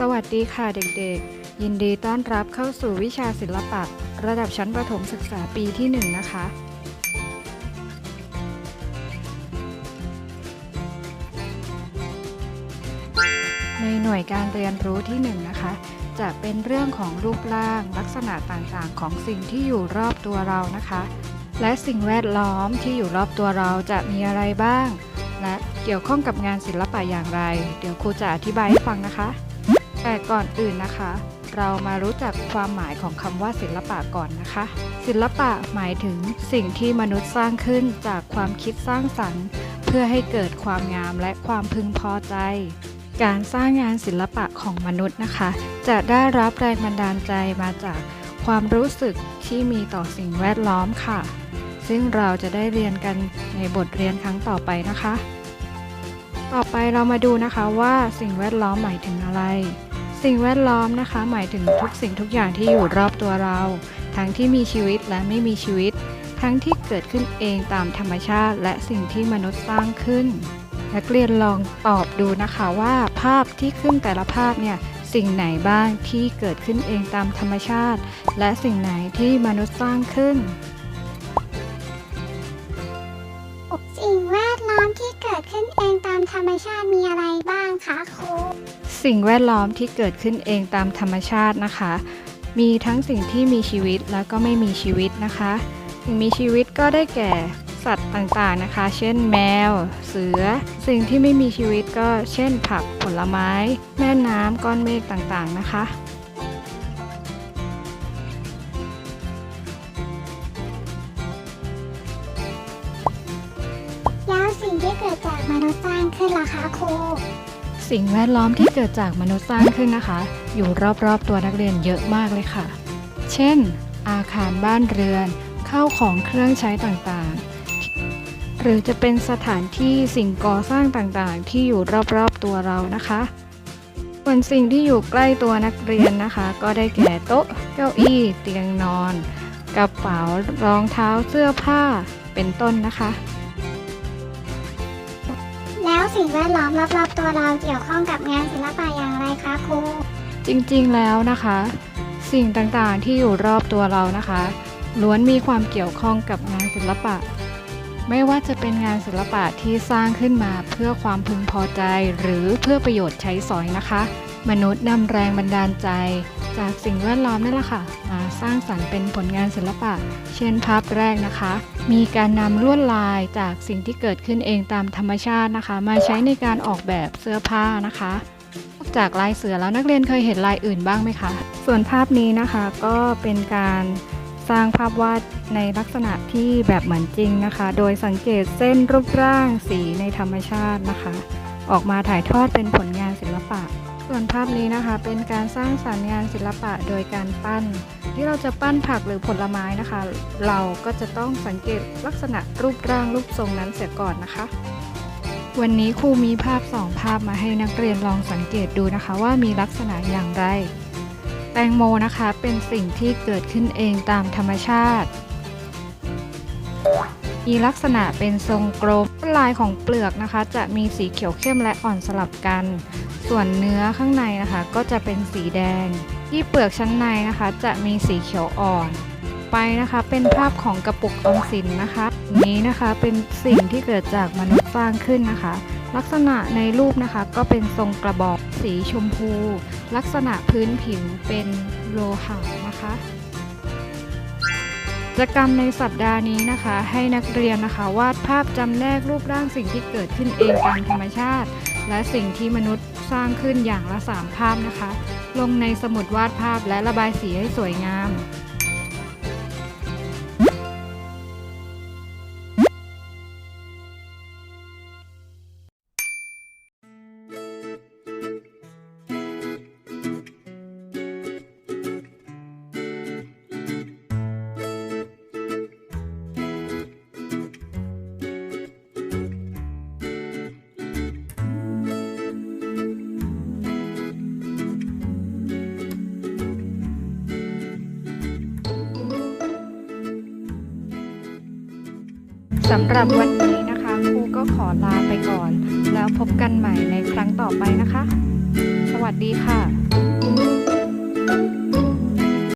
สวัสดีค่ะเด็กๆ ยินดีต้อนรับเข้าสู่วิชาศิลปะ ระดับชั้นประถมศึกษาปีที่ 1 นะคะ ในหน่วยการเรียนรู้ที่ 1 นะคะ จะเป็นเรื่องของรูปร่างลักษณะต่างๆ ของสิ่งที่อยู่รอบตัวเรานะคะ และสิ่งแวดล้อมที่อยู่รอบตัวเราจะมีอะไรบ้าง และเกี่ยวข้องกับงานศิลปะอย่างไร เดี๋ยวครูจะอธิบายให้ฟังนะคะ แต่ก่อนอื่นนะคะ เรามารู้จักความหมายของคำว่าศิลปะก่อนนะคะ ศิลปะหมายถึงสิ่งที่มนุษย์สร้างขึ้นจากความคิดสร้างสรรค์ เพื่อให้เกิดความงามและความพึงพอใจ การสร้างงานศิลปะของมนุษย์นะคะ จะได้รับแรงบันดาลใจมาจากความรู้สึกที่มีต่อสิ่งแวดล้อมค่ะ ซึ่งเราจะได้เรียนกันในบทเรียนครั้งต่อไปนะคะ ต่อไปเรามาดูนะคะว่าสิ่งแวดล้อมหมายถึงอะไร สิ่งแวดล้อมนะคะ หมายถึงทุกสิ่งทุกอย่างที่อยู่รอบตัวเรา ทั้งที่มีชีวิตและไม่มีชีวิต ทั้งที่เกิดขึ้นเองตามธรรมชาติ และสิ่งที่มนุษย์สร้างขึ้น นักเรียนลองตอบดูนะคะว่าภาพที่ขึ้นแต่ละภาพเนี่ยสิ่งไหนบ้างที่เกิดขึ้นเองตามธรรมชาติ และสิ่งไหนที่มนุษย์สร้างขึ้น สิ่งแวดล้อมที่เกิดขึ้นเองตามธรรมชาติมีอะไรบ้างคะครู สิ่งแวดล้อมที่เกิดขึ้นเองตามธรรมชาตินะคะ มีทั้งสิ่งที่มีชีวิตแล้วก็ไม่มีชีวิตนะคะสิ่งมีชีวิตก็ได้แก่สัตว์ต่างๆนะคะ เช่นแมว เสือ สิ่งที่ไม่มีชีวิตก็เช่นผักผลไม้ แม่น้ำก้อนเมฆต่างๆนะคะแล้วสิ่งที่เกิดจากมนุษย์สร้างขึ้นล่ะคะครู สิ่งแวดล้อมที่เกิดจากมนุษย์สร้างขึ้นนะคะ อยู่รอบๆตัวนักเรียนเยอะมากเลยค่ะ เช่น อาคารบ้านเรือน ข้าวของเครื่องใช้ต่างๆ หรือจะเป็นสถานที่สิ่งก่อสร้างต่างๆ ที่อยู่รอบๆตัวเรานะคะส่วนสิ่งที่อยู่ใกล้ตัวนักเรียนนะคะ ก็ได้แก่โต๊ะ เก้าอี้ เตียงนอน กระเป๋ารองเท้าเสื้อผ้าเป็นต้นนะคะ สิ่งแวดล้อมรอบๆตัวเราเกี่ยวข้องกับงานศิลปะอย่างไรคะครูจริงๆแล้วนะคะ สิ่งต่างๆที่อยู่รอบตัวเรานะคะล้วนมีความเกี่ยวข้องกับงานศิลปะ ไม่ว่าจะเป็นงานศิลปะที่สร้างขึ้นมาเพื่อความพึงพอใจ หรือเพื่อประโยชน์ใช้สอยนะคะ มนุษย์นำแรงบันดาลใจ จากสิ่งแวดล้อมนั่นแหละค่ะมาสร้างสรรค์เป็นผลงานศิลปะ เช่นภาพแรกนะคะ มีการนำลวดลายจากสิ่งที่เกิดขึ้นเองตามธรรมชาตินะคะ มาใช้ในการออกแบบเสื้อผ้านะคะนอกจากลายเสือแล้วนักเรียนเคยเห็นลายอื่นบ้างไหมคะ ส่วนภาพนี้นะคะก็เป็นการสร้างภาพวาดในลักษณะที่แบบเหมือนจริงนะคะ โดยสังเกตเส้นรูปร่างสีในธรรมชาตินะคะ ออกมาถ่ายทอดเป็นผลงานศิลปะ ส่วนภาพนี้นะคะเป็นการสร้างสรรค์งานศิลปะโดยการปั้น ที่เราจะปั้นผักหรือผลไม้นะคะ เราก็จะต้องสังเกตลักษณะรูปร่างรูปทรงนั้นเสียก่อนนะคะ วันนี้ครูมีภาพสองภาพมาให้นักเรียนลองสังเกตดูนะคะ ว่ามีลักษณะอย่างไร แตงโมนะคะเป็นสิ่งที่เกิดขึ้นเองตามธรรมชาติมีลักษณะเป็นทรงกลมลายของเปลือกนะคะ จะมีสีเขียวเข้มและอ่อนสลับกัน ส่วนเนื้อข้างในนะคะก็จะเป็นสีแดง ที่เปลือกชั้นในนะคะ จะมีสีเขียวอ่อน ไปนะคะเป็นภาพของกระปุกออมสินนะคะ นี้นะคะเป็นสิ่งที่เกิดจากมนุษย์สร้างขึ้นนะคะ ลักษณะในรูปนะคะก็เป็นทรงกระบอกสีชมพู ลักษณะพื้นผิวเป็นโลหะนะคะกิจกรรมในสัปดาห์นี้นะคะ ให้นักเรียนนะคะ วาดภาพจำแนกรูปร่างสิ่งที่เกิดขึ้นเองตามธรรมชาติ และสิ่งที่มนุษย์ สร้างขึ้นอย่างละสามภาพนะคะ ลงในสมุดวาดภาพและระบายสีให้สวยงาม สำหรับวันนี้นะคะครูก็ขอลาไปก่อน แล้วพบกันใหม่ในครั้งต่อไปนะคะ สวัสดีค่ะ